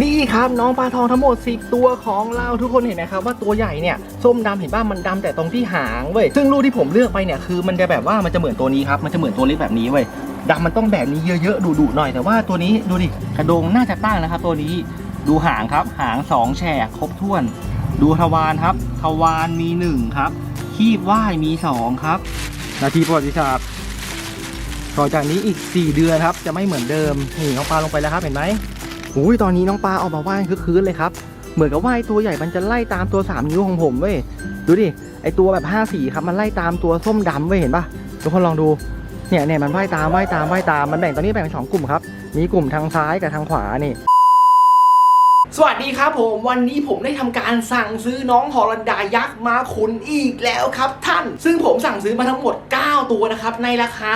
นี่ครับน้องปลาทองทั้งหมด 10 ตัวของเราทุกคนเห็นนะครับว่าตัวใหญ่เนี่ยส้มดำเห็นป่ะมันดำแต่ตรงที่หางเว้ยซึ่งลูกที่ผมเลือกไปเนี่ยคือมันจะแบบว่ามันจะเหมือนตัวนี้ครับมันจะเหมือนตัวเล็กแบบนี้เว้ยดำมันต้องแบบนี้เยอะๆดุๆหน่อยแต่ว่าตัวนี้ดูดิกระโดงน่าจะตั้งนะครับ ตัวนี้ดูหางครับหางสองแฉกครบถ้วน ดูทวารครับ ทวารมีหนึ่งครับคีบว่ายมีสองครับนาทีประวัติศาสตร์ต่อจากนี้อีก 4 เดือนครับจะไม่เหมือนเดิมนี่น้องปลาลงไปแล้วครับเห็นไหม อุ้ยตอนนี้น้องปลาออกมาว่ายคือคืนเลยครับ เหมือนกับว่ายตัวใหญ่มันจะไล่ตามตัว3นิ้วของผมเว้ยดูดิไอตัวแบบ5สีครับมันไล่ตามตัวส้มดำเว้ยเห็นปะทุกคนลองดูเนี่ยเนี่ยมันว่ายตามว่ายตามว่ายตามมันแบ่งตอนนี้แบ่งเป็นสองกลุ่มครับ มีกลุ่มทางซ้ายกับทางขวานี่สวัสดีครับผมวันนี้ผมได้ทำการสั่งซื้อน้องฮอลันดายักษ์มาขุนอีกแล้วครับท่าน ซึ่งผมสั่งซื้อมาทั้งหมด 9 9 ตัวนะครับ ในราคา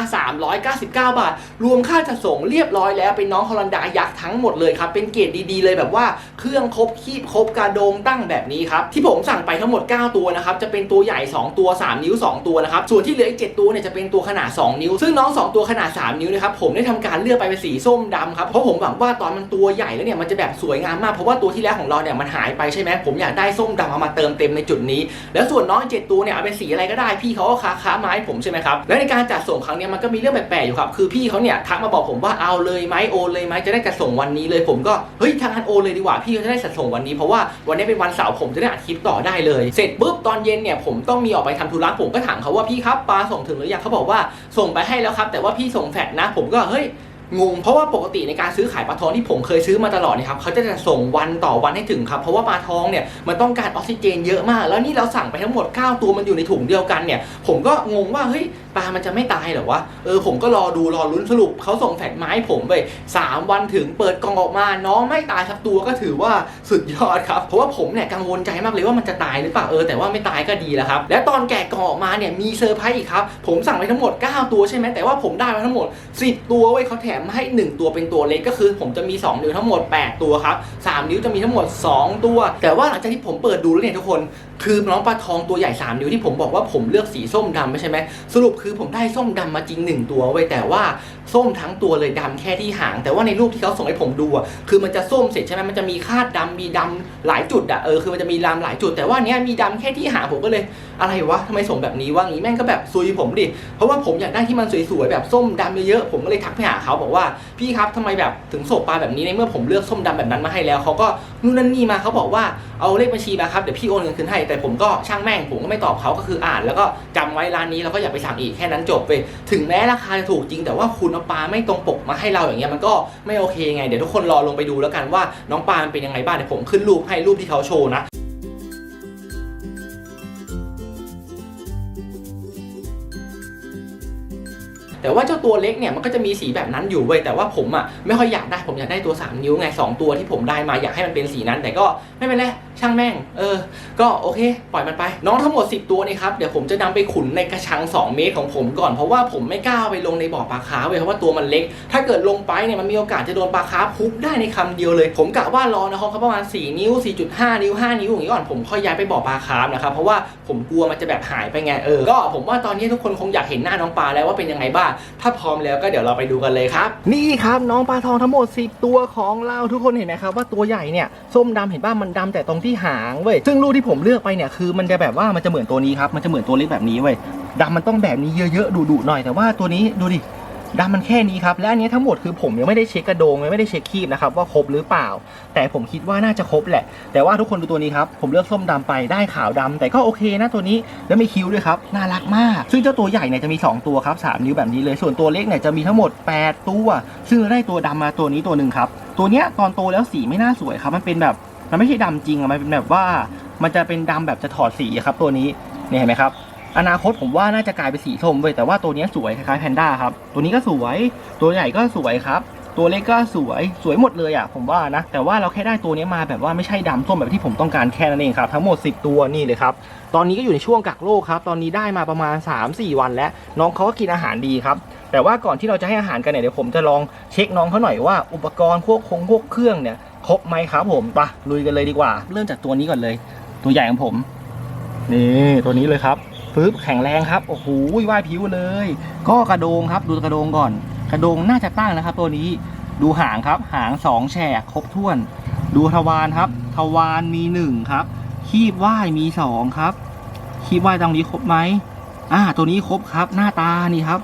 399 บาท รวมค่าจัดส่งเรียบร้อยแล้วเป็นน้องฮอลันดายักษ์ทั้งหมดเลยครับ เป็นเกรดดีๆ เลยแบบว่าเครื่องครบคีบครบกระโดงตั้งแบบนี้ครับ ที่ผมสั่งไปทั้งหมด 9 ตัวนะครับ จะเป็นตัวใหญ่ 2 ตัว 3 นิ้ว 2 ตัวนะครับ ส่วนที่เหลืออีก 7 ตัวเนี่ยจะเป็นตัวขนาด 2 นิ้ว ซึ่งน้อง 2 ตัวขนาด 3 นิ้วนะครับผมได้ทำการเลือกไปเป็นสีส้มดำครับเพราะผมหวังว่าตอนมันตัวใหญ่แล้วเนี่ยมันจะแบบสวยงามมากเพราะว่าตัวที่แล้วของเราเนี่ยมันหายไปใช่ไหมผมอยากได้ส้มดำเอามาเติมเต็มในจุดนี้ แล้วส่วนน้องเจ็ดตัวเนี่ยเอาเป็นสีอะไรก็ได้พี่เขาก็ค้าค้ามาให้ผมใช่ไหมครับแล้วในการจัดส่งครั้งเนี้ยมันก็มีเรื่องแปลกๆอยู่ครับคือพี่เขาเนี่ยทักมาบอกผมว่าเอาเลยไหมโอนเลยไหมจะได้จัดส่งวันนี้เลยผมก็เฮ้ยทางนั้นโอนเลยดีกว่าพี่เขาจะได้จัดส่งวันนี้เพราะว่าวันนี้เป็นวันเสาร์ผมจะได้อัดคลิปต่อได้เลย เสร็จปุ๊บตอนเย็นเนี่ยผมต้องมีออกไปทำธุระผมก็ถามเขาว่าพี่ครับปลาส่งถึงหรือยังเขาบอกว่าส่งไปให้แล้วครับ แต่ว่าพี่ส่งแฟดนะ ผมก็เฮ้ย งงเพราะว่าปกติในการซื้อขายปลาทองที่ผมเคยซื้อมาตลอดนี่ครับเขาจะส่งวันต่อวันให้ถึงครับเพราะว่าปลาทองเนี่ยมันต้องการออกซิเจนเยอะมาก แล้วนี่เราสั่งไปทั้งหมด 9 ตัวมันอยู่ในถุงเดียวกันเนี่ย ผมก็งงว่าเฮ้ยปลามันจะไม่ตายหรอวะเออผมก็รอดูรอลุ้นสรุปเขาส่งแฟลชไม้ผมไปสามวันถึงเปิดกล่องออกมาน้องไม่ตายสักตัวก็ถือว่าสุดยอดครับเพราะว่าผมเนี่ยกังวลใจมากเลยว่ามันจะตายหรือเปล่าเออแต่ว่าไม่ตายก็ดีแล้วครับและตอนแกะกล่องออกมาเนี่ยมีเซอร์ไพรส์อีกครับผมสั่งไปทั้งหมด 9 ตัวใช่ไหมแต่ว่าผมได้มาทั้งหมด 10 ตัวเว้ยเขาแถมมให้ 1 ตัวเป็นตัวเล็กก็คือผมจะมี 2 นิ้วทั้งหมด 8 ตัวครับ 3 นิ้วจะมีทั้งหมด 2 ตัว แต่ว่าหลังจากที่ผมเปิดดูแล้วเนี่ยทุกคน คือน้องปลาทองตัวใหญ่ 3 นิ้วที่ผมบอกว่าผมเลือกสีส้มดำไม่ใช่ไหมสรุปคือผมได้ส้มดำมาจริง 1 ตัวไว้แต่ว่า ส้มทั้งตัวเลยดำแค่ที่หาง แต่ว่าในรูปที่เขาส่งให้ผมดูอะคือมันจะส้มเสร็จใช่ไหมมันจะมีคาดดำมีดำหลายจุดอะเออคือมันจะมีลามหลายจุด แต่ว่าเนี้ยมีดำแค่ที่หางผมก็เลยอะไรวะทำไมส่งแบบนี้วะงี้แม่งก็แบบซุยผมดิเพราะว่าผมอยากได้ที่มันสวยๆแบบส้มดำเยอะๆผมก็เลยทักไปหาเขาบอกว่าพี่ครับทำไมแบบถึงส่งปลาแบบนี้ในเมื่อผมเลือกส้มดำแบบนั้นมาให้แล้วเขาก็นู่นนั่นนี่มาเขาบอกว่าเอาเลขบัญชีมาครับเดี๋ยวพี่โอนเงินคืนให้แต่ผมก็ช่างแม่งผมก็ไม่ตอบเขาก็คืออ่าน แล้วก็จำไว้ร้านนี้แล้วก็อย่าไปสั่งอีกแค่นั้นจบไปถึงแม้ราคาจะถูกจริงแต่ว่าคุณเอาปลาไม่ตรงปกมาให้เราอย่างเงี้ยมันก็ไม่โอเคไง เดี๋ยวทุกคนรอลงไปดูแล้วกันว่าน้องปลามันเป็นยังไงบ้างเดี๋ยวผมขึ้นรูปให้รูปที่เขาโชว์นะแต่ว่าเจ้าตัวเล็กเนี่ยมันก็จะมีสีแบบนั้นอยู่เว้ยแต่ว่าผมอะไม่ค่อยอยากได้ผมอยากได้ตัว 3 นิ้วไง 2 ตัวที่ผมได้มาอยากให้มันเป็นสีนั้น แต่ก็ไม่เป็นไร ช่างแม่ง เออ ก็โอเค ปล่อยมันไป น้องทั้งหมด 10 ตัวนี่ครับ เดี๋ยวผมจะนำไปขุนในกระชัง 2 เมตรของผมก่อน เพราะว่าผมไม่กล้าไปลงในบ่อปลาคาร์ฟเว้ยเพราะว่าตัวมันเล็ก ถ้าเกิดลงไปเนี่ยมันมีโอกาสจะโดนปลาคาร์ฟพุบได้ในคำเดียวเลย ผมกะว่ารอนะครับเขาประมาณ 4 นิ้ว 4.5 นิ้ว 5 นิ้วอย่างนี้ก่อน ผมค่อยย้ายไปบ่อปลาคาร์ฟนะครับ เพราะว่าผมกลัวมันจะแบบหายไปไง เออ ก็ผมว่าตอนนี้ทุกคนคงอยากเห็นหน้าน้องปลาแล้วว่าเป็นยังไงบ้าง ถ้าพร้อมแล้วก็เดี๋ยวเราไปดูกันเลยครับ นี่ครับน้องปลาทองทั้งหมด 10 ตัวของเราทุกคนเห็นไหมครับว่าตัวใหญ่เนี่ยส้มดำเห็นป่ะมันดำแต่ตรงที่หางเว้ยซึ่งลูกที่ผมเลือกไปเนี่ยคือมันจะแบบว่ามันจะเหมือนตัวนี้ครับมันจะเหมือนตัวเล็กแบบนี้เว้ยดำมันต้องแบบนี้เยอะๆดุๆหน่อยแต่ว่าตัวนี้ดูดิดำมันแค่นี้ครับ และอันนี้ทั้งหมดคือผมยังไม่ได้เช็คกระโดงยังไม่ได้เช็คคีบนะครับว่าครบหรือเปล่า แต่ผมคิดว่าน่าจะครบแหละ แต่ว่าทุกคนดูตัวนี้ครับผมเลือกส้มดำไปได้ขาวดำแต่ก็โอเคนะตัวนี้แล้วมีคิ้วด้วยครับน่ารักมาก ซึ่งเจ้าตัวใหญ่เนี่ยจะมี 2 ตัวครับ3นิ้วแบบนี้เลยส่วนตัวเล็กเนี่ยจะมีทั้งหมด 8 ตัว ซึ่งได้ตัวดำมาตัวนี้ตัวหนึ่งครับตัวเนี้ยตอนโตแล้วสีไม่น่าสวยครับมันเป็นแบบ มันไม่ใช่ดำจริงอะมันเป็นแบบว่ามันจะเป็นดำแบบจะถอดสีครับ ตัวนี้เนี่ยเห็นไหมครับ อนาคตผมว่าน่าจะกลายเป็นสีส้มเว้ยแต่ว่าตัวนี้สวยคล้ายแพนด้าครับ ตัวนี้ก็สวย ตัวใหญ่ก็สวยครับ ตัวเล็กก็สวยสวยหมดเลยอะผมว่านะ แต่ว่าเราแค่ได้ตัวนี้มาแบบว่าไม่ใช่ดำส้มแบบที่ผมต้องการแค่นั้นเองครับ ทั้งหมด 10 ตัวนี่เลยครับ ตอนนี้ก็อยู่ในช่วงกักโรคครับ ตอนนี้ได้มาประมาณ 3-4 วันแล้ว น้องเขาก็กินอาหารดีครับแต่ว่าก่อนที่เราจะให้อาหารกันเนี่ยเดี๋ยวผมจะลองเช็คน้องเขาหน่อยว่าอุปกรณ์พวกคงพวกเครื่องเนี่ย ครบไหมครับผมปะลุยกันเลยดีกว่า เริ่มจากตัวนี้ก่อนเลย ตัวใหญ่ของผม นี่ตัวนี้เลยครับปึ๊บแข็งแรงครับ โอ้โหว่ายผิวเลย ก็กระโดงครับ ดูกระโดงก่อน กระโดงน่าจะตั้งนะครับ ตัวนี้ ดูหางครับ หางสองแฉกครบถ้วน ดูทวารครับ ทวารมีหนึ่งครับ คีบว่ายมีสองครับ คีบว่ายตรงนี้ครบไหมอ่า ตัวนี้ครบครับ หน้าตานี่ครับ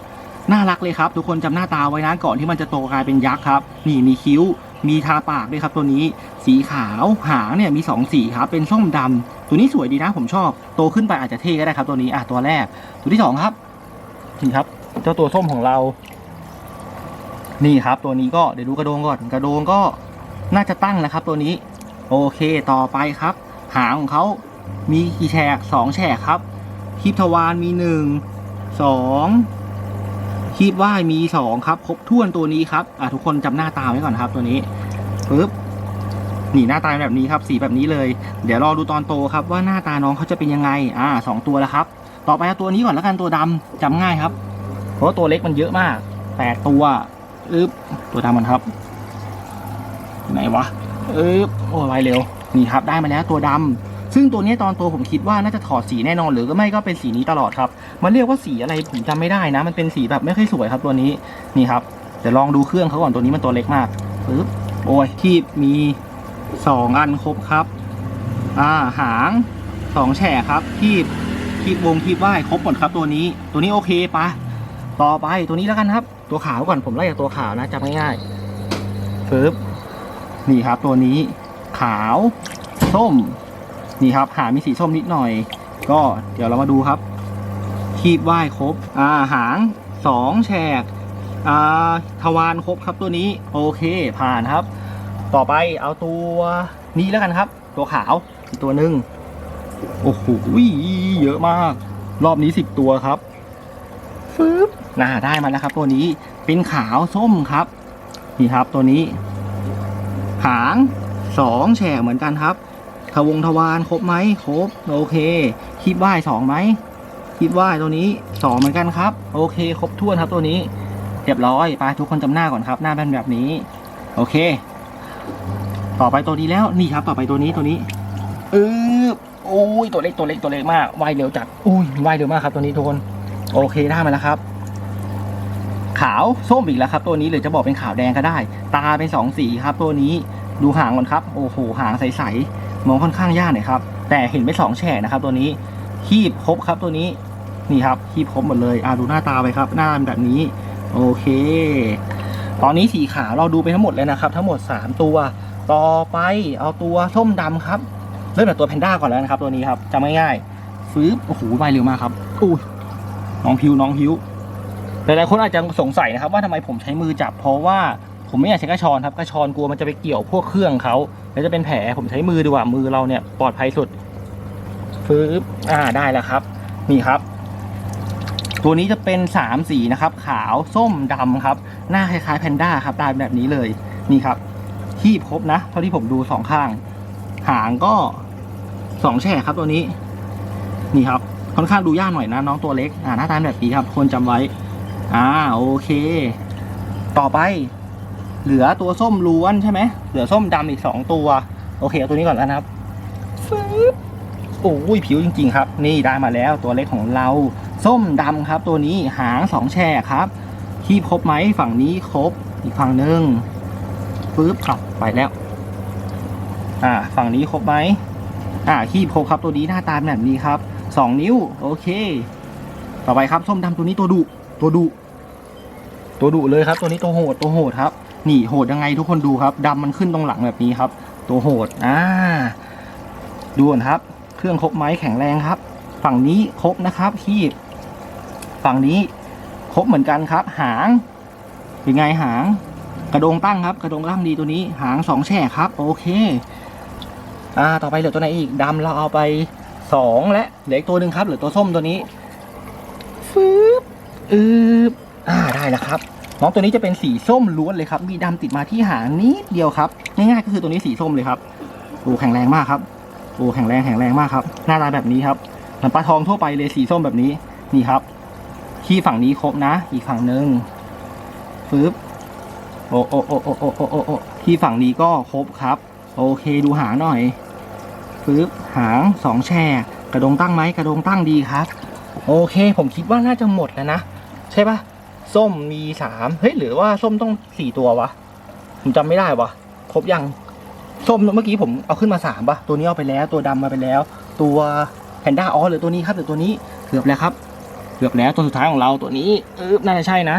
น่ารักเลยครับ ทุกคนจำหน้าตาไว้นะก่อนที่มันจะโตกลายเป็นยักษ์ครับ นี่มีคิ้ว มีทาปากด้วยครับตัวนี้สีขาวหางเนี่ยมีสองสีครับเป็นส้มดำตัวนี้สวยดีนะผมชอบ โตขึ้นไปอาจจะเท่ก็ได้ครับ ตัวนี้อะตัวแรก ตัวที่สองครับนี่ครับ เจ้าตัวส้มของเรา นี่ครับ ตัวนี้ก็เดี๋ยวดูกระโดงก่อนกระโดงก็น่าจะตั้งนะครับ ตัวนี้ โอเคต่อไปครับ หางของเขามีกี่แฉกสองแฉกครับคีบทวารมีหนึ่งสอง คีบว่ายมีสองครับ ครบถ้วนตัวนี้ครับอะทุกคนจำหน้าตาไว้ก่อนครับ ตัวนี้ปึ๊บนี่หน้าตาแบบนี้ครับ สีแบบนี้เลย เดี๋ยวรอดูตอนโตครับว่าหน้าตาน้องเขาจะเป็นยังไง อ่าสองตัวแล้วครับ ต่อไปตัวนี้ก่อนแล้วกันตัวดำจำง่ายครับ เพราะตัวเล็กมันเยอะมากแปดตัวอึ๊บตัวดำมันครับ ไหนวะอึ๊บโอ้ยไวเร็ว นี่ครับได้มาแล้วตัวดำ ซึ่งตัวนี้ตอนโตผมคิดว่าน่าจะถอดสีแน่นอนหรือก็ไม่ก็เป็นสีนี้ตลอดครับ มันเรียกว่าสีอะไรผมจำไม่ได้นะ มันเป็นสีแบบไม่ค่อยสวยครับตัวนี้นี่ครับเดี๋ยวลองดูเครื่องเขาก่อนตัวนี้มันตัวเล็กมากปึ๊บโอ้ยที่มีสองอันครบครับ อ่าหางสองแฉกครับคีบคีบวงคีบว่ายครบหมดครับตัวนี้ ตัวนี้โอเคปะต่อไปตัวนี้แล้วกันครับ ตัวขาวก่อนผมไล่จากตัวขาวนะจำง่ายๆปึ๊บนี่ครับตัวนี้ ขาว ส้ม นี่ครับหางมีสีส้มนิดหน่อย ก็เดี๋ยวเรามาดูครับ คีบว่ายครบอ่าหางสองแฉกอ่าทวารครบครับตัวนี้ โอเคผ่านครับ ต่อไปเอาตัวนี้แล้วกันครับ ตัวขาวอีกตัวหนึ่งโอ้โหเยอะมาก รอบนี้สิบตัวครับฟึบน่าได้มาแล้วครับ ตัวนี้เป็นขาวส้มครับ นี่ครับตัวนี้ หางสองแฉกเหมือนกันครับ ทวงทวารครบไหมครบโอเคคีบว่ายสองไหมคีบว่ายตัวนี้สองเหมือนกันครับ โอเค ครบถ้วนครับตัวนี้เรียบร้อยไปทุกคนจำหน้าก่อนครับ หน้าเป็นแบบนี้ โอเค ต่อไปตัวนี้แล้วนี่ครับ ต่อไปตัวนี้ตัวนี้เออโอ้ยตัวเล็กตัวเล็กตัวเล็กมากว่ายเร็วจัดอุ้ยว่ายเร็วมากครับ ตัวนี้ทุกคนโอเคได้มาแล้วครับ ขาวส้มอีกแล้วครับ ตัวนี้หรือจะบอกเป็นขาวแดงก็ได้ ตาเป็นสองสีครับ ตัวนี้ดูหางก่อนครับ โอ้โหหางใสๆ มองค่อนข้างยากหน่อยครับ แต่เห็นไปสองแฉกนะครับ ตัวนี้คีบครบครับตัวนี้นี่ครับคีบครบหมดเลยอ่าดูหน้าตาไปครับ หน้าแบบนี้ โอเค ตอนนี้สีขาวเราดูไปทั้งหมดเลยนะครับ ทั้งหมด 3 ตัว ต่อไปเอาตัวส้มดำครับเริ่มจากตัวแพนด้าก่อนแล้วนะครับ ตัวนี้ครับจำง่ายๆฟื้บโอ้โหไปเร็วมากครับอุ้น้องพิวน้องพิวหลายๆคนอาจจะสงสัยนะครับ ว่าทำไมผมใช้มือจับเพราะว่าผมไม่อยากใช้กระชอนครับกระชอนกลัวมันจะไปเกี่ยวพวกเครื่องเขา แล้วจะเป็นแผลผมใช้มือดีกว่ามือเราเนี่ยปลอดภัยสุดฟื้บอ่าได้แล้วครับ นี่ครับ ตัวนี้จะเป็นสามสีนะครับ ขาวส้มดำครับ หน้าคล้ายๆแพนด้าครับได้แบบนี้เลยนี่ครับ ที่ครบนะ เท่าที่ผมดูสองข้าง หางก็สองแฉกครับตัวนี้ นี่ครับ ค่อนข้างดูยากหน่อยนะน้องตัวเล็ก อ่าหน้าตาแบบนี้ครับควรจำไว้ อ่าโอเค ต่อไป เหลือตัวส้มล้วนใช่ไหมเหลือส้มดำอีกสองตัว โอเคเอาตัวนี้ก่อนแล้วนะครับฟึบโอ้ยผิวจริง ๆ ครับ นี่ได้มาแล้วตัวเล็กของเรา ส้มดำครับ ตัวนี้หางสองแฉกครับคีบครบไหมฝั่งนี้ครบอีกฝั่งหนึ่งปึ๊บขับไปแล้ว อ่า ฝั่งนี้ครบไหมอ่าคีบครบครับตัวนี้หน้าตาแบบนี้ครับสองนิ้ว โอเค ต่อไปครับส้มดำตัวนี้ตัวดุตัวดุตัวดุเลยครับ ตัวนี้ตัวโหดตัวโหดครับ นี่โหดยังไงทุกคนดูครับดำมันขึ้นตรงหลังแบบนี้ครับ ตัวโหดอ่าดูก่อนครับ เครื่องครบไหมแข็งแรงครับ ฝั่งนี้ครบนะครับคีบฝั่งนี้ครบเหมือนกันครับ หางเป็นไงหาง กระโดงตั้งครับ กระโดงตั้งดีตัวนี้หางสองแฉกครับ โอเค อ่าต่อไปเหลือตัวไหนอีกดำเราเอาไปสองและเหลืออีกตัวหนึ่งครับเหลือตัวส้มตัวนี้ฟืบอืบอ่าได้แล้วครับ น้องตัวนี้จะเป็นสีส้มล้วนเลยครับ มีดำติดมาที่หางนิดเดียวครับ ง่ายๆก็คือตัวนี้สีส้มเลยครับโอ้แข็งแรงมากครับโอ้แข็งแรงแข็งแรงมากครับ หน้าตาแบบนี้ครับเหมือนปลาทองทั่วไปเลยสีส้มแบบนี้นี่ครับขี้ฝั่งนี้ครบนะ อีกฝั่งหนึ่งฟื้บโอ้โอ้โอ้โอ้โอ้โอ้โอ้ขี้ฝั่งนี้ก็ครบครับ โอเคดูหางหน่อยฟื้บหางสองแช่กระดงตั้งไหมกระดงตั้งดีครับ โอเค ผมคิดว่าน่าจะหมดแล้วนะ ใช่ปะ ส้มมีสามเฮ้ยหรือว่าส้มต้องสี่ตัววะ ผมจำไม่ได้วะครบยังส้มเมื่อกี้ผมเอาขึ้นมาสามปะตัวนี้เอาไปแล้วตัวดำมาไปแล้ว ตัวแพนด้าอ๋อเหรือตัวนี้ครับเหรือตัวนี้เกือบแล้วครับ เกือบแล้วตัวสุดท้ายของเราตัวนี้เออน่าจะใช่นะ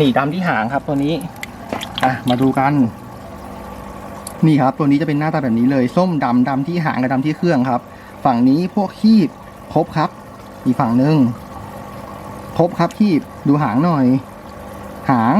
นี่ดำที่หางครับตัวนี้อะมาดูกัน นี่ครับ ตัวนี้จะเป็นหน้าตาแบบนี้เลย ส้มดำดำที่หางกับดำที่เครื่องครับ ฝั่งนี้พวกคีบครบครับ อีกฝั่งหนึ่งครบครับคีบ ดูหางหน่อย หาง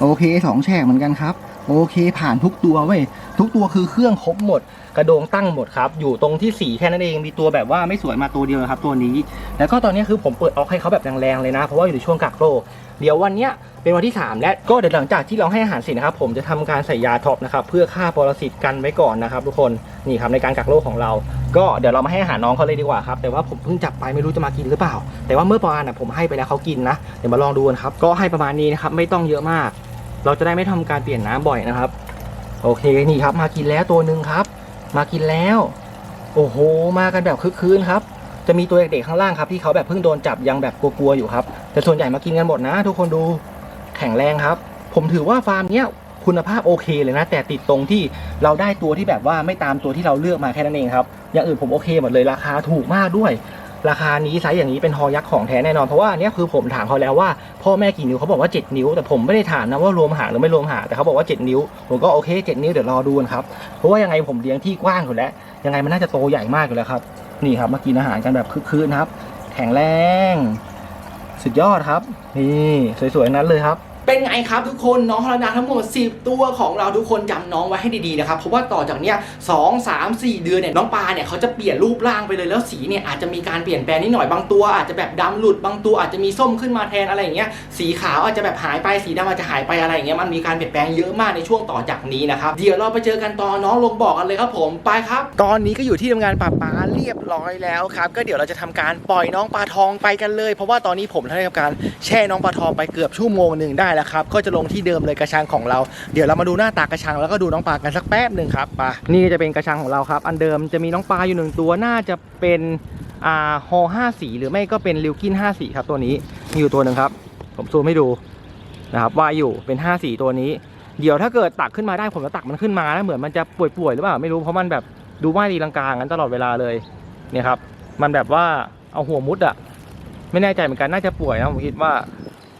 โอเคสองแฉกเหมือนกันครับ โอเคผ่านทุกตัวเว้ยทุกตัวคือเครื่องครบหมด กระโดงตั้งหมดครับ อยู่ตรงที่สีแค่นั้นเองมีตัวแบบว่าไม่สวยมาตัวเดียวครับตัวนี้ แล้วก็ตอนนี้คือผมเปิดออกให้เขาแบบแรงๆเลยนะ เพราะว่าอยู่ในช่วงกักโรคเดี๋ยววันเนี้ยเป็นวันที่ 3 และก็เดี๋ยวหลังจากที่เราให้อาหารเสร็จนะครับ ผมจะทำการใส่ยาท็อปนะครับเพื่อฆ่าปรสิตกันไว้ก่อนนะครับ ทุกคนนี่ครับในการกักโรคของเรา ก็เดี๋ยวเรามาให้อาหารน้องเขาเลยดีกว่าครับแต่ว่าผมเพิ่งจับไปไม่รู้จะมากินหรือเปล่า แต่ว่าเมื่อปานน่ะผมให้ไปแล้วเขากินนะเดี๋ยวมาลองดูกันครับก็ให้ประมาณนี้นะครับไม่ต้องเยอะมาก เราจะได้ไม่ทำการเปลี่ยนน้ำบ่อยนะครับ โอเคนี่ครับ มากินแล้วตัวหนึ่งครับ มากินแล้ว โอ้โห มากันแบบคึกคืนครับ จะมีตัวเด็กๆข้างล่างครับที่เขาแบบเพิ่งโดนจับยังแบบกลัวๆอยู่ครับ แต่ส่วนใหญ่มากินกันหมดนะ ทุกคนดูแข็งแรงครับ ผมถือว่าฟาร์มเนี้ยคุณภาพโอเคเลยนะ แต่ติดตรงที่เราได้ตัวที่แบบว่าไม่ตามตัวที่เราเลือกมาแค่นั้นเองครับอย่างอื่นผมโอเคหมดเลยราคาถูกมากด้วย ราคานี้ไซส์อย่างนี้เป็นฮอยักษ์ของแท้แน่นอน เพราะว่าอันเนี้ยคือผมถามเขาแล้วว่าพ่อแม่กี่นิ้วเขาบอกว่า 7 นิ้ว แต่ผมไม่ได้ถามนะว่ารวมหางหรือไม่รวมหางแต่เขาบอกว่า 7 นิ้ว ผมก็โอเค 7 นิ้วเดี๋ยวรอดูกันครับ เพราะว่ายังไงผมเลี้ยงที่กว้างอยู่แล้ว ยังไงมันน่าจะโตใหญ่มากอยู่แล้วครับนี่ครับมากินอาหารกันแบบคึกคืนครับ แข็งแรง สุดยอดครับ นี่สวยๆนั้นเลยครับ เป็นไงครับทุกคนน้องฮอลนาทั้งหมด 10 ตัวของเราทุกคนจำน้องไว้ให้ดีๆนะครับเพราะว่าต่อจากเนี้ยสองสามสี่เดือนเนี่ยน้องปลาเนี่ยเขาจะเปลี่ยนรูปร่างไปเลยแล้วสีเนี่ยอาจจะมีการเปลี่ยนแปลงนิดหน่อยบางตัว อาจจะแบบดำหลุดบางตัวอาจจะมีส้มขึ้นมาแทนอะไรอย่างเงี้ยสีขาวอาจจะแบบหายไปสีดำอาจจะหายไปอะไรอย่างเงี้ยมันมีการเปลี่ยนแปลงเยอะมากในช่วงต่อจากนี้นะครับเดี๋ยวเราไปเจอกันตอนน้องลงบอกกันเลยครับผมไปครับ ตอนนี้ก็อยู่ที่ทำงานป่าปลาเรียบร้อยแล้วครับก็เดี๋ยวเราจะทำการปล่อยน้องปลาทองไปกันเลย เพราะว่าตอนนี้ผมได้ทำการแช่น้องปลาทองไปเกือบชั่วโมงหนึ่งได้แล้วครับ ก็จะลงที่เดิมเลยกระชังของเรา เดี๋ยวเรามาดูหน้าตากระชังแล้วก็ดูน้องปลากันสักแป๊บหนึ่งครับปลานี่จะเป็นกระชังของเราครับ อันเดิมจะมีน้องปลาอยู่หนึ่งตัวน่าจะเป็นอ่าฮอห้าสีหรือไม่ก็เป็นลิวกินห้าสีครับตัวนี้มีอยู่ตัวหนึ่งครับ ผมซูมให้ดูนะครับว่ายอยู่เป็นห้าสีตัวนี้ เดี๋ยวถ้าเกิดตักขึ้นมาได้ผมจะตักมันขึ้นมาแล้วเหมือนมันจะป่วยๆหรือเปล่าไม่รู้เพราะมันแบบดูว่ายดีลังกางั้นตลอดเวลาเลยเนี่ยครับ มันแบบว่าเอาหัวมุดอะไม่แน่ใจเหมือนกันน่าจะป่วยนะผมคิดว่า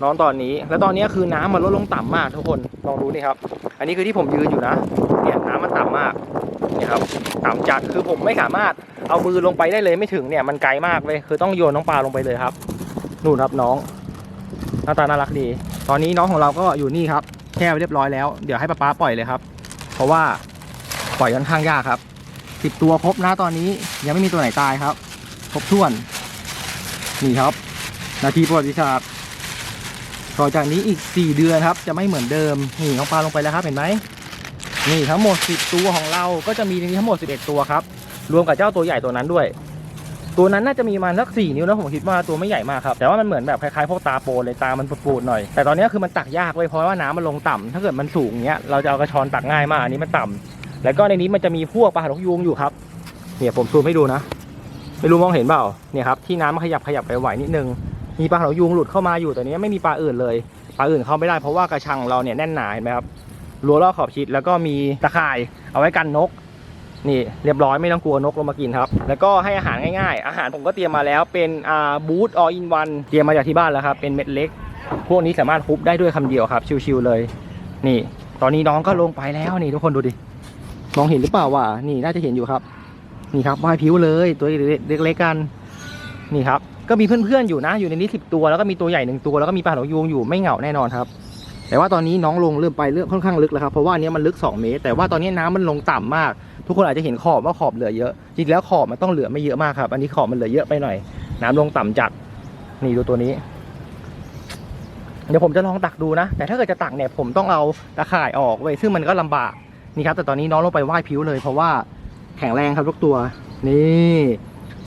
น้องตอนนี้ แล้วตอนนี้คือน้ำมันลดลงต่ำมากทุกคนลองดูนี่ครับ อันนี้คือที่ผมยืนอยู่นะเนี่ยน้ำมันต่ำมากเนี่ยครับต่ำจัดคือผมไม่สามารถเอามือลงไปได้เลยไม่ถึงเนี่ยมันไกลมากเลย คือต้องโยนน้องปลาลงไปเลยครับนู่นครับน้องหน้าตาน่ารักดี ตอนนี้น้องของเราก็อยู่นี่ครับแช่ไว้เรียบร้อยแล้วเดี๋ยวให้ป้าป๊าปล่อยเลยครับ เพราะว่าปล่อยค่อนข้างยากครับสิบตัวครบนะตอนนี้ยังไม่มีตัวไหนตายครับ ครบถ้วน นี่ครับ นาทีประวัติศาสตร์ ต่อจากนี้อีก 4 เดือนครับ จะไม่เหมือนเดิม นี่น้องปลาลงไปแล้วครับเห็นไหมนี่ทั้งหมด 10 ตัวของเราก็จะมีในนี้ทั้งหมด 11 ตัวครับ รวมกับเจ้าตัวใหญ่ตัวนั้นด้วย ตัวนั้นน่าจะมีมาณสักสี่นิ้วนะผมคิดว่าตัวไม่ใหญ่มากครับ แต่ว่ามันเหมือนแบบคล้ายๆพวกตาโปนเลยตามันปูดๆหน่อย แต่ตอนนี้คือมันตักยากเลยเพราะว่าน้ำมันลงต่ำถ้าเกิดมันสูงเนี้ยเราจะเอากระชอนตักง่ายมากอันนี้มันต่ำแล้วก็ในนี้มันจะมีพวกปลาหางนกยูงอยู่ครับ เนี่ยผมซูมให้ดูนะ ไม่รู้มองเห็นเปล่า เนี่ยครับที่น้ำมันขยับขยับไปไหวนิดนึง มีปลาหางยูงหลุดเข้ามาอยู่แต่นี้ไม่มีปลาอื่นเลยปลาอื่นเข้าไม่ได้เพราะว่ากระชังเราเนี่ยแน่นหนาเห็นไหมครับรั้วรอบขอบชิดแล้วก็มีตะข่ายเอาไว้กันนก นี่เรียบร้อยไม่ต้องกลัวนกลงมากินครับ แล้วก็ให้อาหารง่ายๆ อาหารผมก็เตรียมมาแล้วเป็นอ่าบูธออินวันเตรียมมาจากที่บ้านแล้วครับเป็นเม็ดเล็ก พวกนี้สามารถฮุบได้ด้วยคำเดียวครับ ชิวๆเลย นี่ ตอนนี้น้องก็ลงไปแล้วนี่ทุกคนดูดิมองเห็นหรือเปล่าว่านี่น่าจะเห็นอยู่ครับ นี่ครับว่ายผิวเลยตัวเล็กๆกัน นี่ครับ ก็มีเพื่อนๆอยู่นะ อยู่ในนี้สิบตัวแล้วก็มีตัวใหญ่หนึ่งตัวแล้วก็มีปลาหางนกยูงอยู่ไม่เหงาแน่นอนครับ แต่ว่าตอนนี้น้องลงเริ่มไปเริ่มค่อนข้างลึกแล้วครับเพราะว่าเนี้ยมันลึก 2 เมตร แต่ว่าตอนนี้น้ำมันลงต่ำมาก ทุกคนอาจจะเห็นขอบว่าขอบเหลือเยอะจริงๆแล้วขอบมันต้องเหลือไม่เยอะมากครับ อันนี้ขอบมันเหลือเยอะไปหน่อย น้ำลงต่ำจัดนี่ดูตัวนี้ เดี๋ยวผมจะลองตักดูนะ แต่ถ้าเกิดจะตักเนี่ยผมต้องเอาตะข่ายออกเว้ยซึ่งมันก็ลำบากนี่ครับแต่ตอนนี้น้องลงไปว่ายผิวเลย เพราะว่าแข็งแรงครับทุกตัว นี่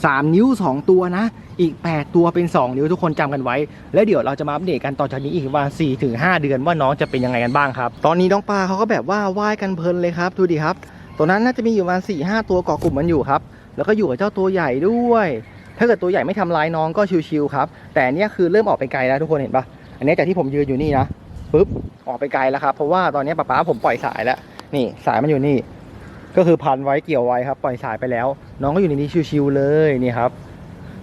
สามนิ้วสองตัวนะ อีก 8 ตัวเป็น 2 นิ้วทุกคนจำกันไว้ แล้วเดี๋ยวเราจะมาอัปเดตกันต่อจากนี้อีกว่า4ถึง5เดือนว่าน้องจะเป็นยังไงกันบ้างครับ ตอนนี้น้องปลาเขาก็แบบว่าว่ายกันเพลินเลยครับ ดูดิครับ ตัวนั้นน่าจะมีอยู่ประมาณ4 5ตัวเกาะกลุ่มมันอยู่ครับ แล้วก็อยู่กับเจ้าตัวใหญ่ด้วย ถ้าเกิดตัวใหญ่ไม่ทำร้ายน้องก็ชิวๆครับ แต่เนี้ยคือเริ่มออกไปไกลแล้วทุกคนเห็นปะอันนี้จากที่ผมยืนอยู่นี่นะปุ๊บออกไปไกลแล้วครับเพราะว่าตอนนี้ป๊าป๊าผมปล่อยสายแล้วนี่สายมันอยู่นี่ ก็คือพันไว้เกี่ยวไว้ครับปล่อยสายไปแล้ว น้องก็อยู่ในนี้ชิวๆเลยนี่ครับ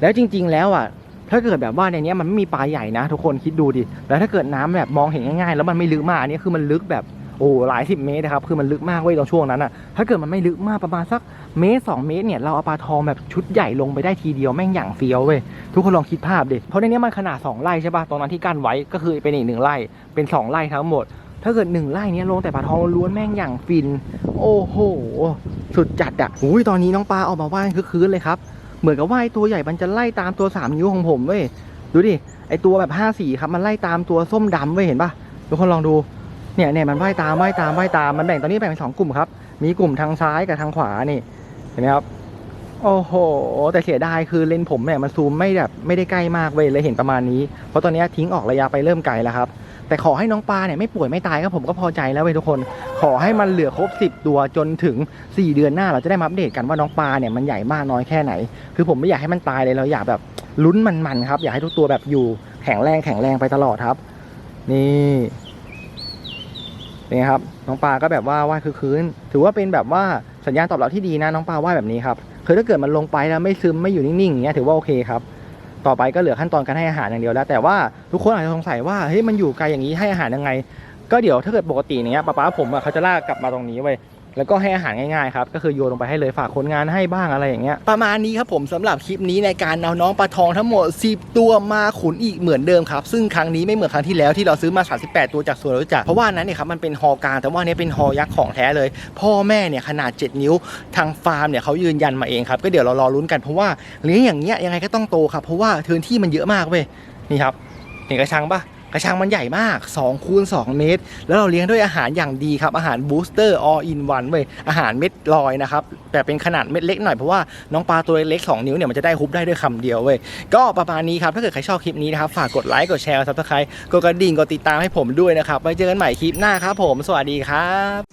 แล้วจริง ๆ แล้วอะถ้าเกิดแบบว่าในนี้มันไม่มีปลาใหญ่นะ ทุกคนคิดดูดิแล้วถ้าเกิดน้ำแบบมองเห็นง่ายๆ แล้วมันไม่ลึกมากอันนี้คือมันลึกแบบโอ้หลายสิบเมตรนะครับคือมันลึกมากเว้ยตอนช่วงนั้นอะถ้าเกิดมันไม่ลึกมากประมาณสักเมตรสองเมตรเนี่ยเราเอาปลาทองแบบชุดใหญ่ลงไปได้ทีเดียวแม่งอย่างเฟี้ยวเว้ยทุกคนลองคิดภาพดิเพราะในนี้มันขนาดสองไร่ใช่ป่ะตรงนั้นที่กั้นไว้ก็คือเป็นอีกหนึ่งไร่เป็นสองไร่ทั้งหมด ถ้าเกิดหนึ่งไร่เนี้ยลงแต่ปลาทองล้วนแม่งอย่างฟิน โอ้โห สุดจัดอะอุ้ยตอนนี้น้องปลาออกมาว่ายคือคืนเลยครับ เหมือนกับว่าไอ้ตัวใหญ่มันจะไล่ตามตัวสามนิ้วของผมเว้ย ดูดิ ไอตัวแบบห้าสี่ครับมันไล่ตามตัวส้มดำเว้ยเห็นปะทุกคนลองดู เนี่ยเนี่ยมันว่ายตามว่ายตามว่ายตาม มันแบ่งตอนนี้แบ่งเป็นสองกลุ่มครับ มีกลุ่มทางซ้ายกับทางขวานี่ เห็นไหมครับ โอ้โห แต่เสียดายคือเลนผมเนี่ยมันซูมไม่แบบไม่ได้ใกล้มากเว้ยเลยเห็นประมาณนี้ เพราะตอนนี้ทิ้งออกระยะไปเริ่มไกลแล้วครับ แต่ขอให้น้องปลาเนี่ยไม่ป่วยไม่ตายครับผมก็พอใจแล้วเว้ยทุกคน ขอให้มันเหลือครบ 10 ตัวจนถึง 4 เดือนหน้าเราจะได้มาอัปเดตกันว่าน้องปลาเนี่ยมันใหญ่มากน้อยแค่ไหน คือผมไม่อยากให้มันตายเลยเราอยากแบบลุ้นมันๆครับ อยากให้ทุกตัวแบบอยู่แข็งแรงแข็งแรงไปตลอดครับ นี่นี่ครับน้องปลาก็แบบว่าว่ายคือคืนถือว่าเป็นแบบว่าสัญญาณตอบรับที่ดีนะน้องปลาว่ายแบบนี้ครับคือถ้าเกิดมันลงไปแล้วไม่ซึมไม่อยู่นิ่งๆอย่างเงี้ยถือว่าโอเคครับ ต่อไปก็เหลือขั้นตอนการให้อาหารอย่างเดียวแล้ว แต่ว่าทุกคนอาจจะสงสัยว่าเฮ้ยมันอยู่ไกลอย่างนี้ให้อาหารยังไง ก็เดี๋ยวถ้าเกิดปกติเนี้ยป้าป้าผมอะเขาจะลากกลับมาตรงนี้ไว้ย แล้วก็ให้อาหารง่ายๆครับก็คือโยนลงไปให้เลยฝากคนงานให้บ้างอะไรอย่างเงี้ยประมาณนี้ครับผมสำหรับคลิปนี้ในการเอาน้องปลาทองทั้งหมด 10 ตัวมาขุนอีกเหมือนเดิมครับซึ่งครั้งนี้ไม่เหมือนครั้งที่แล้วที่เราซื้อมา 38 ตัวจากสวนรู้จักเพราะว่านั้นเนี่ยครับมันเป็นฮอกลางแต่ว่านี้เป็นฮอยักษ์ของแท้เลย พ่อแม่เนี่ยขนาด 7 นิ้วทางฟาร์มเนี่ยเขายืนยันมาเองครับก็เดี๋ยวเรารอลุ้นกันเพราะว่าเลี้ยงอย่างเงี้ยยังไงก็ต้องโตครับเพราะว่าพื้นที่มันเยอะมากเว้ยนี่ครับเห็นกระชังปะ กระชังมันใหญ่มาก2คูณ2เมตร แล้วเราเลี้ยงด้วยอาหารอย่างดีครับ อาหารบูสเตอร์ออินวันเว้ยอาหารเม็ดลอยนะครับ แต่เป็นขนาดเม็ดเล็กหน่อยเพราะว่าน้องปลาตัวเล็ก2นิ้วเนี่ยมันจะได้ฮุบได้ด้วยคำเดียวเว้ยก็ประมาณนี้ครับถ้าเกิดใครชอบคลิปนี้นะครับฝากกดไลค์กดแชร์ซับสไครต์กดกระดิ่งกดติดตามให้ผมด้วยนะครับไว้เจอกันใหม่คลิปหน้าครับผม สวัสดีครับ